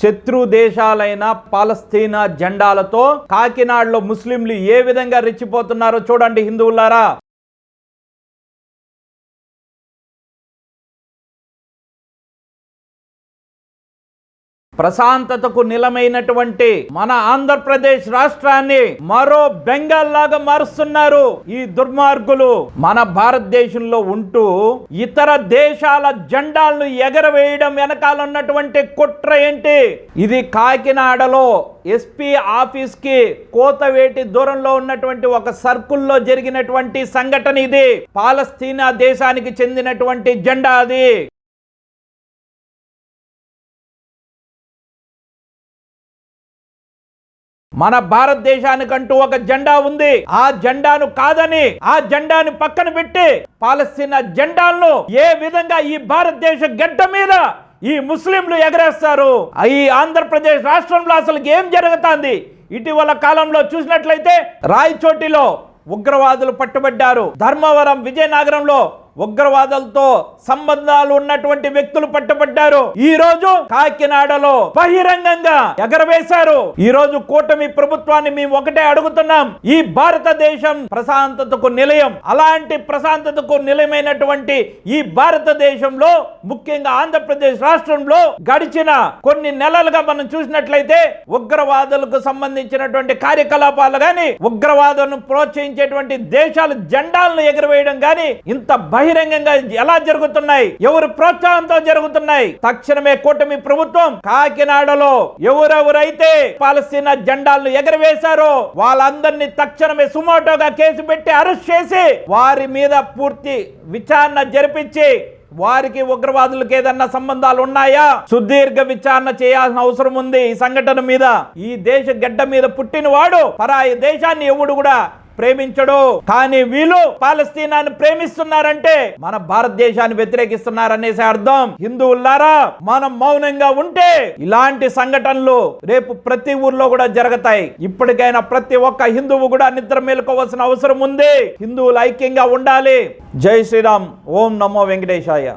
శత్రు దేశాలైన పాలస్తీనా జెండాలతో కాకినాడలో ముస్లింలు ఏ విధంగా రెచ్చిపోతున్నారో చూడండి హిందువులారా. ప్రశాంతతకు నిలమైనటువంటి మన ఆంధ్రప్రదేశ్ రాష్ట్రాన్ని మరో బెంగాల్ లాగా మారుస్తున్నారు ఈ దుర్మార్గులు. మన భారతదేశంలో ఉంటూ ఇతర దేశాల జెండాలను ఎగరవేయడం వెనకాల ఉన్నటువంటి కుట్ర ఏంటి? ఇది కాకినాడలో ఎస్పీ ఆఫీస్కి కోతవేటి దూరంలో ఉన్నటువంటి ఒక సర్కుల్లో జరిగినటువంటి సంఘటన ఇది. పాలస్తీనా దేశానికి చెందినటువంటి జెండా అది. మన భారతదేశానికంటూ ఒక జెండా ఉంది. ఆ జెండాను కాదని ఆ జెండాను పక్కన పెట్టి పాలస్తీనా జెండాలను ఏ విధంగా ఈ భారతదేశ గడ్డ మీద ఈ ముస్లింలు ఎగరేస్తారు? ఈ ఆంధ్రప్రదేశ్ రాష్ట్రంలో అసలు ఏం జరుగుతుంది? ఇటీవల కాలంలో చూసినట్లయితే రాయచోటిలో ఉగ్రవాదులు పట్టుబడ్డారు. ధర్మవరం విజయనగరంలో ఉగ్రవాదులతో సంబంధాలు ఉన్నటువంటి వ్యక్తులు పట్టుబడ్డారు. ఈ రోజు కాకినాడలో బహిరంగంగా ఎగరవేశారు. ఈ రోజు కూటమి ప్రభుత్వాన్ని మేము ఒకటే అడుగుతున్నాం. ఈ భారతదేశం ప్రశాంతతకు నిలయం. అలాంటి ప్రశాంతతకు నిలయమైనటువంటి ఈ భారతదేశంలో ముఖ్యంగా ఆంధ్రప్రదేశ్ రాష్ట్రంలో గడిచిన కొన్ని నెలలుగా మనం చూసినట్లయితే ఉగ్రవాదులకు సంబంధించినటువంటి కార్యకలాపాలు గాని ఉగ్రవాదులను ప్రోత్సహించేటువంటి దేశాల జెండాలను ఎగురవేయడం గాని ఇంత బహిరంగంగా ఎలా జరుగుతున్నాయి? ఎవరు ప్రోత్సాహంతో జరుగుతున్నాయి? తక్షణమే కూటమి ప్రభుత్వం కాకినాడలో ఎవరెవరైతే పాలస్తీనా జెండాలను ఎగరవేశారో వాళ్ళందరినీ తక్షణమే సుమోటోగా కేసు పెట్టి అరెస్ట్ చేసి వారి మీద పూర్తి విచారణ జరిపించి వారికి ఉగ్రవాదులకు ఏదన్నా సంబంధాలు ఉన్నాయా? సుదీర్ఘ విచారణ చేయాల్సిన అవసరం ఉంది ఈ సంఘటన మీద. ఈ దేశ గడ్డ మీద పుట్టినవాడు పరాయి దేశాన్ని ఎవడు కూడా ప్రేమించడు. కానీ వీళ్ళు పాలస్తీనాన్ని ప్రేమిస్తున్నారంటే మన భారతదేశాన్ని వ్యతిరేకిస్తున్నారనేసి అర్థం. హిందువులారా మనం మౌనంగా ఉంటే ఇలాంటి సంఘటనలు రేపు ప్రతి ఊర్లో కూడా జరుగుతాయి. ఇప్పటికైనా ప్రతి ఒక్క హిందువు కూడా నిద్ర మేలుకోవాల్సిన అవసరం ఉంది. హిందువులు ఐక్యంగా ఉండాలి. జై శ్రీరామ్. ఓం నమో వెంకటేశాయ.